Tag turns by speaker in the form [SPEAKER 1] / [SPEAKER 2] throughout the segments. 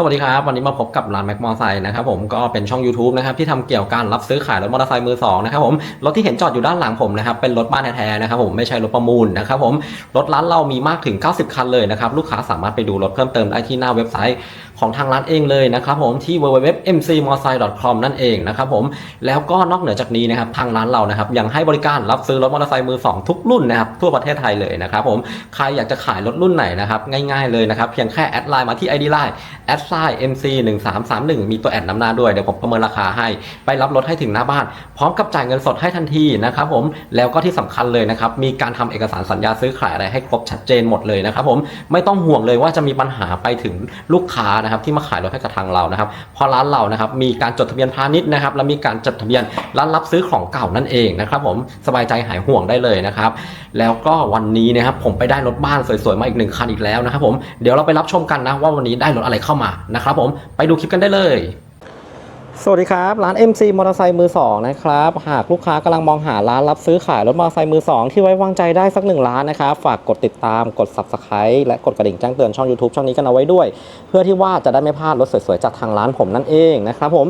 [SPEAKER 1] สวัสดีครับ วันนี้มาพบกับร้านแม็กมอไซค์นะครับผมก็เป็นช่อง YouTube นะครับที่ทำเกี่ยวกับการรับซื้อขายรถมอเตอร์ไซค์มือสองนะครับผมรถที่เห็นจอดอยู่ด้านหลังผมนะครับเป็นรถบ้านแท้ๆนะครับผมไม่ใช่รถประมูลนะครับผมรถร้านเรามีมากถึง 90 คันเลยนะครับลูกค้าสามารถไปดูรถเพิ่มเติมได้ที่หน้าเว็บไซต์ ของทางร้านเองเลยนะครับผมที่ www.mcmotorcycle.com นั่นเองนะครับผมแล้วก็นอกเหนือจากนี้นะครับทางร้านเรานะครับยังให้บริการรับซื้อรถมอเตอร์ไซค์มือสองทุกรุ่นนะครับทั่วประเทศไทยเลยนะครับผมใครอยากจะขายรถรุ่นไหนนะครับง่ายๆเลยนะครับเพียงแค่แอดไลน์มาที่ ID Line แอดไซน์ MC 1 3 3 1มีตัวแอดนำหน้าด้วยเดี๋ยวผมประเมินราคาให้ ไปรับรถให้ถึงหน้าบ้าน พร้อมกับจ่ายเงินสดให้ทันทีนะครับผมแล้วก็ที่สำคัญเลยนะครับมีการทำเอกสารสัญญาซื้อขายอะไรให้ครบชัดเจนหมดเลยนะครับผมไม่ต้องห่วงเลยว่าจะมีปัญหาไปถึงลูกค้านะครับที่มาขายรถให้กับทางเรานะครับเพราะร้านเรานะครับมีการจดทะเบียนพาณิชย์นะครับและมีการจดทะเบียนร้านรับซื้อของเก่านั่นเองนะครับผมสบายใจหายห่วงได้เลยนะครับแล้วก็วันนี้นะครับผมไปได้รถบ้านสวยๆมาอีกหนึ่งคันอีกแล้วนะครับผมเดี๋ยวเราไปรับชมกันนะว่าวันนี้ได้รถอะไรเข้ามานะครับผมไปดูคลิปกันได้เลย วัสดีครับ ร้าน MC มอเตอร์ไซค์มือ 2 นะครับ หากลูกค้ากำลังมองหาร้านรับซื้อขายรถมอเตอร์ไซค์มือ 2 ที่ไว้วางใจได้สักหนึ่งร้านนะครับ ฝากกดติดตามกด Subscribe และกดกระดิ่งแจ้งเตือนช่อง YouTube ช่องนี้กันเอาไว้ด้วย เพื่อที่ว่าจะได้ไม่พลาดรถสวยๆ จากทางร้านผมนั่นเองนะครับผม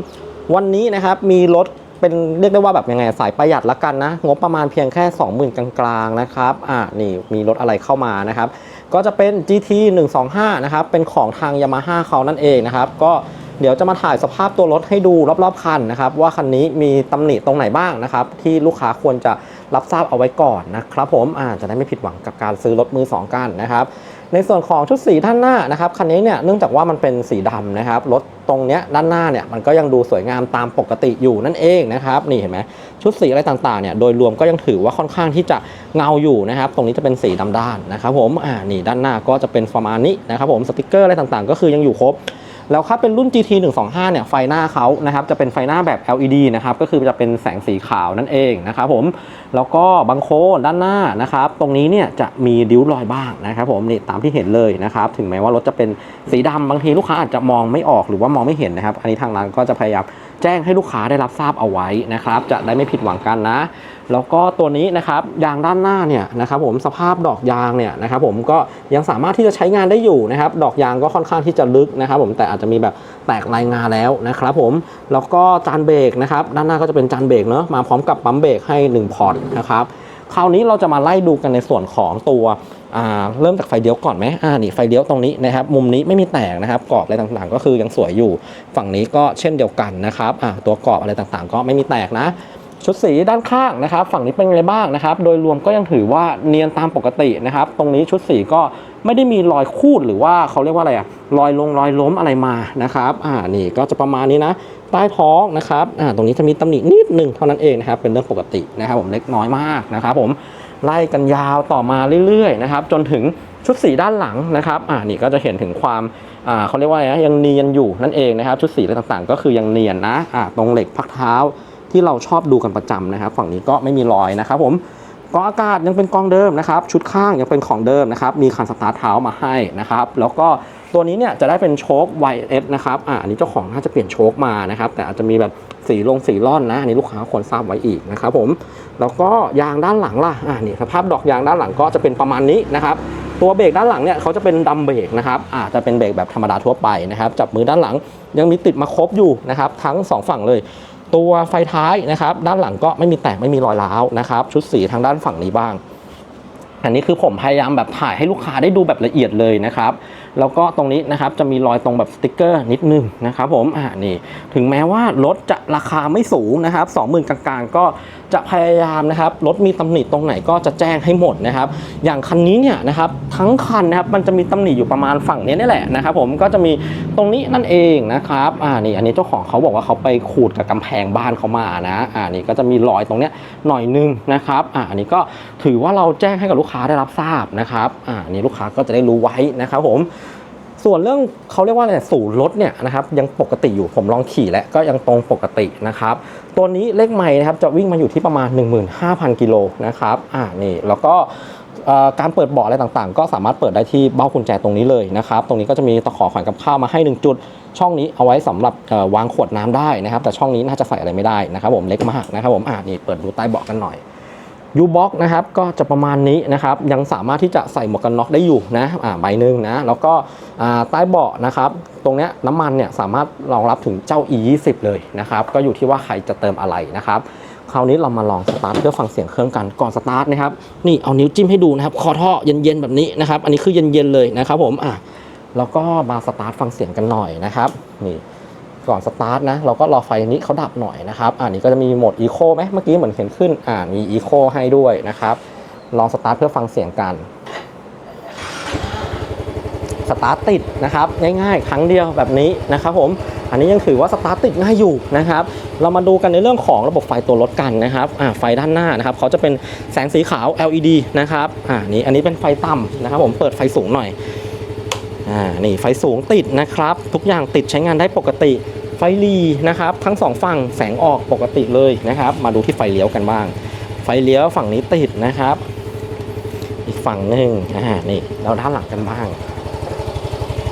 [SPEAKER 1] วันนี้นะครับมีรถเป็นเรียกได้ว่าแบบยังไงสายประหยัดละกันนะ งบประมาณเพียงแค่ 20,000 กลางๆนะครับอ่านี่มีรถอะไรเข้ามานะครับก็จะเป็น GT 125นะครับเป็นของทาง Yamaha เขานั่นเองนะครับก็ เดี๋ยวจะมาถ่ายสภาพตัวรถให้ดูรอบๆคันนะครับ ว่าคันนี้มีตำหนิตรงไหนบ้างนะครับ ที่ลูกค้าควรจะรับทราบเอาไว้ก่อนนะครับผมอาจะได้ไม่ผิดหวังกับการซื้อรถมือสองกันนะครับ ในส่วนของชุดสีด้านหน้านะครับคันนี้เนี่ยเนื่องจากว่ามันเป็นสีดำนะครับรถตรงเนี้ยด้านหน้าเนี่ยมันก็ยังดูสวยงามตามปกติอยู่นั่นเองนะครับนี่เห็นไหมชุดสีอะไรต่างๆเนี่ยโดยรวมก็ยังถือว่าค่อนข้างที่จะเงาอยู่นะครับ ตรงนี้จะเป็นสีดำด้านนะครับผมอ่านี่ด้านหน้าก็จะเป็นประมาณนี้นะครับผมสติกเกอร์อะไรต่างๆ ก็คือยังอยู่ครบ แล้วถ้าเป็นรุ่น GT 125เนี่ยไฟหน้าเขานะครับจะเป็นไฟหน้าแบบ LED นะครับก็คือจะเป็นแสงสีขาวนั่นเองนะครับผมแล้วก็บังโคด้านหน้านะครับตรงนี้เนี่ยจะมีดิ้วรอยบ้างนะครับผมนี่ตามที่เห็นเลยนะครับถึงแม้ว่ารถจะเป็นสีดำบางทีลูกค้าอาจจะมองไม่ออกหรือว่ามองไม่เห็นนะครับอันนี้ทางร้านก็จะพยายาม แจ้งให้ลูกค้าได้รับทราบเอาไว้นะครับ จะได้ไม่ผิดหวังกันนะ แล้วก็ตัวนี้นะครับยางด้านหน้าเนี่ยนะครับผมสภาพดอกยางเนี่ยนะครับผมก็ยังสามารถที่จะใช้งานได้อยู่นะครับ ดอกยางก็ค่อนข้างที่จะลึกนะครับผมแต่อาจจะมีแบบแตกลายงาแล้วนะครับผมแล้วก็จานเบรกนะครับด้านหน้าก็จะเป็นจานเบรกเนาะมาพร้อมกับปั๊มเบรกให้ 1 พอร์ตนะครับ คราวนี้เราจะมาไล่ดูกันในส่วนของตัวเริ่มจากไฟเลี้ยวก่อนไหมอ่านี่ไฟเลี้ยวตรงนี้นะครับ มุมนี้ไม่มีแตกนะครับ กรอบอะไรต่างๆ ก็คือยังสวยอยู่ ฝั่งนี้ก็เช่นเดียวกันนะครับอ่าตัวกรอบอะไรต่างๆ ก็ไม่มีแตกนะ ชุดสีด้านข้างนะครับ ฝั่งนี้เป็นไงบ้างนะครับ โดยรวมก็ยังถือว่าเนียนตามปกตินะครับ ตรงนี้ชุดสีก็ ไม่ได้มีรอยคูดหรือว่าเขาเรียกว่าอะไรอะรอยลงรอยล้มอะไรมานะครับอ่านี่ก็จะประมาณนี้นะ ใต้ท้องนะครับอ่าตรงนี้จะมีตำหนินิดหนึ่งเท่านั้นเองนะครับเป็นเรื่องปกตินะครับผมเล็กน้อยมากนะครับผมไล่กันยาวต่อมาเรื่อยๆนะครับจนถึงชุดสีด้านหลังนะครับอ่านี่ก็จะเห็นถึงความอ่าเขาเรียกว่าอะไรนะยังเนียนอยู่นั่นเองนะครับ ชุดสีอะไรต่างๆ ก็คือยังเนียนนะอ่าตรงเหล็กพักเท้าที่เราชอบดูกันประจำนะครับ ฝั่งนี้ก็ไม่มีรอยนะครับผม กองอากาศยังเป็นกองเดิมนะครับ ชุดข้างยังเป็นของเดิมนะครับ มีคันสตาร์ทเท้ามาให้นะครับ แล้วก็ตัวนี้เนี่ยจะได้เป็นโชค YS นะครับอ่าอันนี้เจ้าของน่าจะเปลี่ยนโชคมานะครับ แต่อาจจะมีแบบสีลงสีร่อนนะ อันนี้ลูกค้าควรทราบไว้อีกนะครับผม แล้วก็ยางด้านหลังล่ะ อ่านี่สภาพดอกยางด้านหลังก็จะเป็นประมาณนี้นะครับ ตัวเบรกด้านหลังเนี่ยเขาจะเป็นดัมเบรกนะครับอาจจะเป็นเบรกแบบธรรมดาทั่วไปนะครับ จับมือด้านหลังยังมีติดมาครบอยู่นะครับ ทั้งสองฝั่งเลย ตัวไฟท้ายนะครับ ด้านหลังก็ไม่มีแตกไม่มีรอยร้าวนะครับ ชุดสีทางด้านฝั่งนี้บ้าง อันนี้คือผมพยายามแบบถ่ายให้ลูกค้าได้ดูแบบละเอียดเลยนะครับ แล้วก็ตรงนี้นะครับจะมีรอยตรงแบบสติกเกอร์นิดนึงนะครับผมอ่านี่ ถึงแม้ว่ารถจะราคาไม่สูงนะครับ20,000กลางๆ ก็จะพยายามนะครับรถมีตำหนิตรงไหนก็จะแจ้งให้หมดนะครับ อย่างคันนี้เนี่ยนะครับ ทั้งคันนะครับมันจะมีตำหนิอยู่ประมาณฝั่งนี้นี่แหละนะครับผมก็จะมีตรงนี้นั่นเองนะครับอ่านี่อันนี้เจ้าของเขาบอกว่าเขาไปขูดกับกำแพงบ้านเขามานะอ่านี่ก็จะมีรอยตรงเนี้ยหน่อยนึงนะครับอ่าอันนี้ก็ถือว่าเราแจ้งให้กับลูกค้าได้รับทราบนะครับอ่านนี้ลูกค้าก็จะได้รู้ไว้นะครับผมส่วนเรื่องเขาเรียกว่าอะไรศูนย์รถเนี่ยนะครับยังปกติอยู่ผมลองขี่แล้วก็ยังตรงปกตินะครับตัวนี้เลขไม้นะครับจะวิ่งมาอยู่ที่ประมาณ 15,000 กิโลนะครับอ่านี่แล้วก็ การเปิดเบาะอะไรต่างๆ ก็สามารถเปิดได้ที่เบ้ากุญแจตรงนี้เลยนะครับ ตรงนี้ก็จะมีตะขอขวานกับข้าวมาให้ 1 จุด ช่องนี้เอาไว้สำหรับวางขวดน้ำได้นะครับ แต่ช่องนี้น่าจะใส่อะไรไม่ได้นะครับ ผมเล็กมากนะครับ ผมอ่านี่เปิดดูใต้เบาะกันหน่อยยูบ็อกนะครับก็จะประมาณนี้นะครับ ยังสามารถที่จะใส่หมวกกันน็อกได้อยู่นะอ่าใบหนึ่งนะ แล้วก็อ่าใต้เบาะนะครับ ตรงเนี้ยน้ำมันเนี่ยสามารถรองรับถึงเจ้า E20 เลยนะครับ ก็อยู่ที่ว่าใครจะเติมอะไรนะครับ คราวนี้เรามาลองสตาร์ทเพื่อฟังเสียงเครื่องกันก่อนสตาร์ทนะครับนี่เอานิ้วจิ้มให้ดูนะครับคอท่อเย็นๆแบบนี้นะครับอันนี้คือเย็นๆเลยนะครับผมอะแล้วก็มาสตาร์ทฟังเสียงกันหน่อยนะครับนี่ก่อนสตาร์ทนะเราก็รอไฟนี้เขาดับหน่อยนะครับอ่านี่ก็จะมีโหมดอีโคไหมเมื่อกี้เหมือนเห็นขึ้นอ่ามีอีโคให้ด้วยนะครับลองสตาร์ทเพื่อฟังเสียงกัน สตาร์ทติดนะครับง่ายๆ ครั้งเดียวแบบนี้นะครับผมอันนี้ยังถือว่าสตาร์ทติดง่ายอยู่นะครับเรามาดูกันในเรื่องของระบบไฟตัวรถกันนะครับไฟด้านหน้านะครับเขาจะเป็นแสงสีขาว LED นะครับอ่านี่อันนี้เป็นไฟต่ำนะครับผมเปิดไฟสูงหน่อยอ่านี่ไฟสูงติดนะครับ ทุกอย่างติดใช้งานได้ปกติไฟลีนะครับทั้งสองฝั่งแสงออกปกติเลยนะครับ มาดูที่ไฟเลี้ยวกันบ้าง ไฟเลี้ยวฝั่งนี้ติดนะครับ อีกฝั่งหนึ่งอ่านี่เราด้านหลังกันบ้าง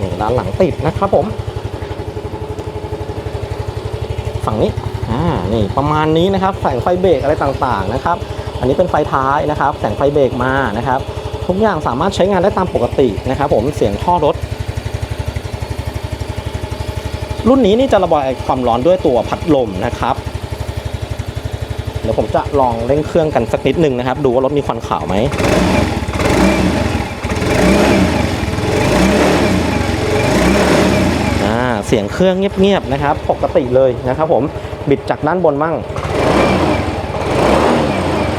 [SPEAKER 1] นี่ด้านหลังติดนะครับผม ฝั่งนี้อ่านี่ประมาณนี้นะครับ แสงไฟเบรกอะไรต่างๆนะครับ อันนี้เป็นไฟท้ายนะครับ แสงไฟเบรกมานะครับ ทุกอย่างสามารถใช้งานได้ตามปกตินะครับ ผมเสียงท่อรถ รุ่นนี้นี่จะระบายความร้อนด้วยตัวพัดลมนะครับเดี๋ยวผมจะลองเร่งเครื่องกันสักนิดหนึ่งนะครับ ดูว่ารถมีควันขาวไหม อ่า เสียงเครื่องเงียบๆนะครับ ปกติเลยนะครับผมบิดจากด้านบนมั่ง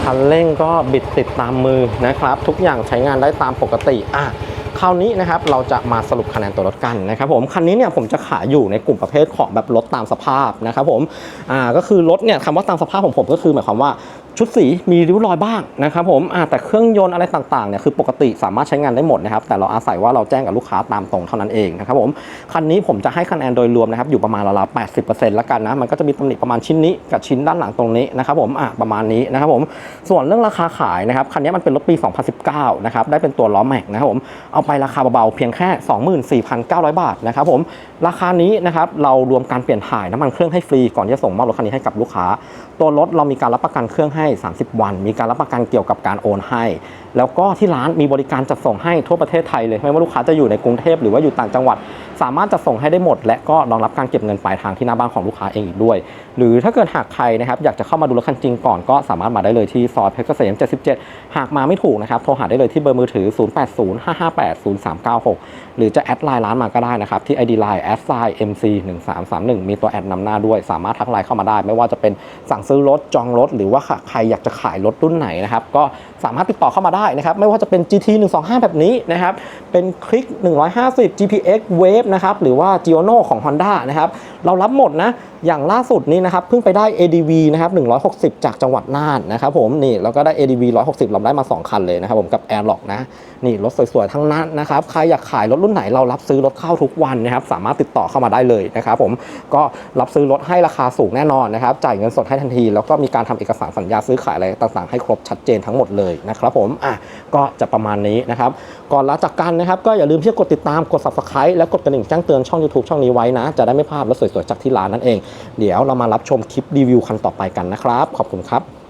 [SPEAKER 1] คันเร่งก็บิดติดตามมือนะครับ ทุกอย่างใช้งานได้ตามปกติอะคราวนี้นะครับเราจะมาสรุปคะแนนตัวรถกันนะครับผมคันนี้เนี่ยผมจะขายอยู่ในกลุ่มประเภทของแบบรถตามสภาพนะครับผมอ่าก็คือรถเนี่ยคำว่าตามสภาพของผมก็คือหมายความว่า ชุดสีมีริ้วรอยบ้างนะครับผมแต่เครื่องยนต์อะไรต่างๆเนี่ยคือปกติสามารถใช้งานได้หมดนะครับแต่เราอาศัยว่าเราแจ้งกับลูกค้าตามตรงเท่านั้นเองนะครับผมคันนี้ผมจะให้คะแนนโดยรวมนะครับอยู่ประมาณราวๆ80%แล้วกันนะมันก็จะมีตำหนิประมาณชิ้นนี้กับชิ้นด้านหลังตรงนี้นะครับผมประมาณนี้นะครับผมส่วนเรื่องราคาขายนะครับคันนี้มันเป็นรถปี 2019 นะครับได้เป็นตัวล้อแม็กนะครับผมเอาไปราคาเบาๆเพียงแค่ 24,900 บาทนะครับผมราคานี้นะครับเรารวมการเปลี่ยนถ่ายน้ำมันเครื่องให้ฟรีก่อนที่จะส่งมอบรถคันนี้ให้กับลูกค้า ตัวรถเรามีการรับประกันเครื่องให้30 วัน มีการรับประกันเกี่ยวกับการโอนให้ แล้วก็ที่ร้านมีบริการจัดส่งให้ทั่วประเทศไทยเลย ไม่ว่าลูกค้าจะอยู่ในกรุงเทพหรือว่าอยู่ต่างจังหวัด สามารถจัดส่งให้ได้หมด และก็รองรับการเก็บเงินปลายทางที่หน้าบ้านของลูกค้าเองอีกด้วย หรือถ้าเกิดหากใครนะครับอยากจะเข้ามาดูรถคันจริงก่อนก็สามารถมาได้เลยที่ซอยเพชรเกษม 77 หากมาไม่ถูกนะครับโทรหาได้เลยที่เบอร์มือถือ 0805580396 หรือจะแอดไลน์ร้านมาก็ได้นะครับที่ ID Line แอดไซน์ MC 1 3 3 1มีตัวแอดนำหน้าด้วย สามารถทักไลน์เข้ามาได้ ไม่ว่าจะเป็นสั่งซื้อรถจองรถ หรือว่าใครอยากจะขายรถรุ่นไหนนะครับก็สามารถติดต่อเข้ามาได้นะครับไม่ว่าจะเป็น GT 125 แบบนี้นะครับเป็นคลิก 150 GPX Wave นะครับหรือว่า Giono ของ Honda นะครับเรารับหมดนะอย่างล่าสุดนี้นะครับเพิ่งไปได้ ADV นะครับ160 จากจังหวัดน่านนะครับผมนี่แล้วก็ได้ ADV 160เราได้มา 2 คันเลยนะครับผมกับ Airlock นะนี่รถสวยๆทั้งนั้นนะครับใครอยากขายรถรุ่นไหนเรารับซื้อรถเข้าทุกวันนะครับสามารถติดต่อเข้ามาได้เลยนะครับผมก็รับซื้อรถให้ราคาสูงแน่นอนนะครับจ่ายเงินสดให้ทันที แล้วก็มีการทำเอกสารสัญญาซื้อขายอะไรต่างๆให้ครบชัดเจนทั้งหมดเลยนะครับผมอะก็จะประมาณนี้นะครับก่อนลาจากกันนะครับก็อย่าลืมที่จะกดติดตามกด subscribe และกดกระดิ่งแจ้งเตือนช่อง YouTube ช่องนี้ไว้นะ จะได้ไม่พลาดรถสวยๆจากที่ร้านนั่นเอง เดี๋ยวเรามารับชมคลิปรีวิวคันต่อไปกันนะครับ ขอบคุณครับ